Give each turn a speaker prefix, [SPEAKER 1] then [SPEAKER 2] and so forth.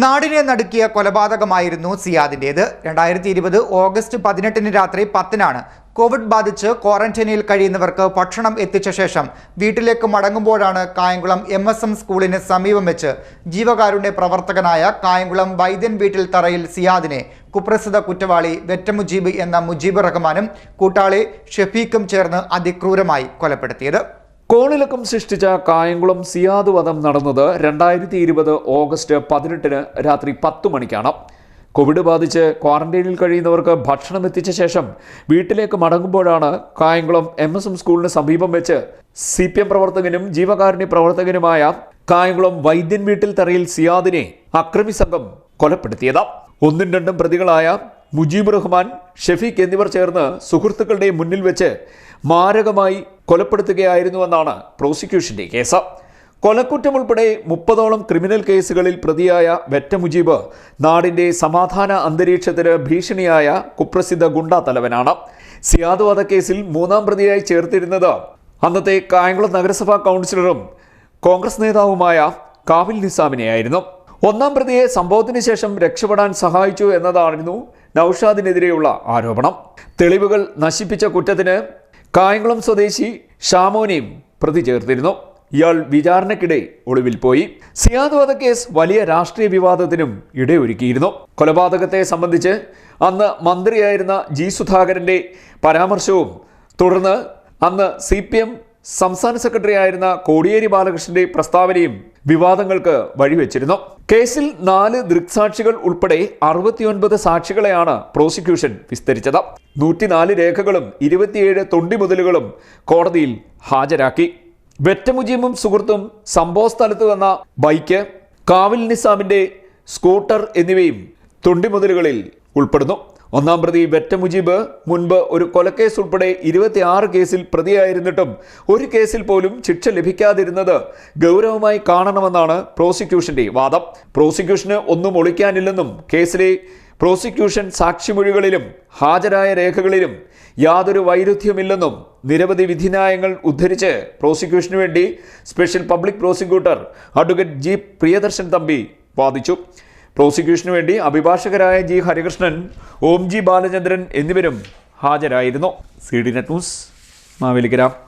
[SPEAKER 1] നാടിനെ നടുക്കിയ കൊലപാതകമായിരുന്നു സിയാദിന്റേത്. രണ്ടായിരത്തി ഇരുപത് ഓഗസ്റ്റ് പതിനെട്ടിന് രാത്രി പത്തിനാണ് കോവിഡ് ബാധിച്ച് ക്വാറന്റൈനിൽ കഴിയുന്നവർക്ക് ഭക്ഷണം എത്തിച്ച ശേഷം വീട്ടിലേക്ക് മടങ്ങുമ്പോഴാണ് കായംകുളം എം എസ് എം സ്കൂളിന് സമീപം വെച്ച് ജീവകാരുണ്യ പ്രവർത്തകനായ കായംകുളം വൈദ്യൻ വീട്ടിൽ തറയിൽ സിയാദിനെ കുപ്രസിദ്ധ കുറ്റവാളി വെറ്റ മുജീബ് എന്ന മുജീബ് റഹ്മാനും കൂട്ടാളി ഷെഫീഖും ചേർന്ന് അതിക്രൂരമായി കൊലപ്പെടുത്തിയത്.
[SPEAKER 2] കോളിളക്കം സൃഷ്ടിച്ച കായംകുളം സിയാദ് വധം നടന്നത് രണ്ടായിരത്തി ഇരുപത് ഓഗസ്റ്റ് പതിനെട്ടിന് രാത്രി പത്തു മണിക്കാണ്. കോവിഡ് ബാധിച്ച് ക്വാറന്റൈനിൽ കഴിയുന്നവർക്ക് ഭക്ഷണം എത്തിച്ച ശേഷം വീട്ടിലേക്ക് മടങ്ങുമ്പോഴാണ് കായംകുളം എം എസ് എം സ്കൂളിന് സമീപം വെച്ച് സി പി എം പ്രവർത്തകനും ജീവകാരുണ്യ പ്രവർത്തകനുമായ കായംകുളം വൈദ്യൻ വീട്ടിൽ തറയിൽ സിയാദിനെ അക്രമി സംഘം കൊലപ്പെടുത്തിയത്. ഒന്നും രണ്ടും പ്രതികളായ മുജീബ് റഹ്മാൻ ഷെഫീഖ് എന്നിവർ ചേർന്ന് സുഹൃത്തുക്കളുടെ മുന്നിൽ വെച്ച് മാരകമായി കൊലപ്പെടുത്തുകയായിരുന്നുവെന്നാണ് പ്രോസിക്യൂഷന്റെ കേസ്. കൊലക്കുറ്റം ഉൾപ്പെടെ മുപ്പതോളം ക്രിമിനൽ കേസുകളിൽ പ്രതിയായ വെറ്റ മുജീബ് നാടിന്റെ സമാധാന അന്തരീക്ഷത്തിന് ഭീഷണിയായ കുപ്രസിദ്ധ ഗുണ്ട തലവനാണ്. സിയാദ് വധക്കേസിൽ മൂന്നാം പ്രതിയായി ചേർത്തിരുന്നത് അന്നത്തെ കായംകുളം നഗരസഭാ കൗൺസിലറും കോൺഗ്രസ് നേതാവുമായ കാവിൽ നിസാമിനെയായിരുന്നു. ഒന്നാം പ്രതിയെ സംഭവത്തിന് ശേഷം രക്ഷപ്പെടാൻ സഹായിച്ചു എന്നതായിരുന്നു നൌഷാദിനെതിരെയുള്ള ആരോപണം. തെളിവുകൾ നശിപ്പിച്ച കുറ്റത്തിന് കായംകുളം സ്വദേശി ഷാമോനെയും പ്രതി ചേർത്തിരുന്നു. ഇയാൾ വിചാരണയ്ക്കിടെ ഒളിവിൽ പോയി. സിയാദ് വധക്കേസ് വലിയ രാഷ്ട്രീയ വിവാദത്തിനും ഇടയൊരുക്കിയിരുന്നു. കൊലപാതകത്തെ സംബന്ധിച്ച് അന്ന് മന്ത്രിയായിരുന്ന ജി സുധാകരന്റെ പരാമർശവും തുടർന്ന് അന്ന് സി പി എം സംസ്ഥാന സെക്രട്ടറി ആയിരുന്ന കോടിയേരി ബാലകൃഷ്ണന്റെ പ്രസ്താവനയും വിവാദങ്ങൾക്ക് വഴിവെച്ചിരുന്നു. കേസിൽ നാല് ദൃക്സാക്ഷികൾ ഉൾപ്പെടെ അറുപത്തിയൊൻപത് സാക്ഷികളെയാണ് പ്രോസിക്യൂഷൻ വിസ്തരിച്ചത്. നൂറ്റിനാല് രേഖകളും ഇരുപത്തിയേഴ് തൊണ്ടിമുതലുകളും കോടതിയിൽ ഹാജരാക്കി. വെറ്റമുജീമും സുഹൃത്തും സംഭവ സ്ഥലത്ത് വന്ന ബൈക്ക് കാവിൽ നിസാമിന്റെ സ്കൂട്ടർ എന്നിവയും തൊണ്ടിമുതലുകളിൽ ഉൾപ്പെടുന്നു. ഒന്നാം പ്രതി വെറ്റ മുജീബ് മുൻപ് ഒരു കൊലക്കേസ് ഉൾപ്പെടെ ഇരുപത്തിയാറ് കേസിൽ പ്രതിയായിരുന്നിട്ടും ഒരു കേസിൽ പോലും ശിക്ഷ ലഭിക്കാതിരുന്നത് ഗൗരവമായി കാണണമെന്നാണ് പ്രോസിക്യൂഷന്റെ വാദം. പ്രോസിക്യൂഷന് ഒന്നും ഒളിക്കാനില്ലെന്നും കേസിലെ പ്രോസിക്യൂഷൻ സാക്ഷിമൊഴികളിലും ഹാജരായ രേഖകളിലും യാതൊരു വൈരുദ്ധ്യമില്ലെന്നും നിരവധി വിധിന്യായങ്ങൾ ഉദ്ധരിച്ച് പ്രോസിക്യൂഷനു വേണ്ടി special public prosecutor advocate G. Priyadarshan Thampi വാദിച്ചു. പ്രോസിക്യൂഷനു വേണ്ടി അഭിഭാഷകരായ ജി ഹരികൃഷ്ണൻ ഓം ജി ബാലചന്ദ്രൻ എന്നിവരും ഹാജരായിരുന്നു. C D net news Mavelikkara.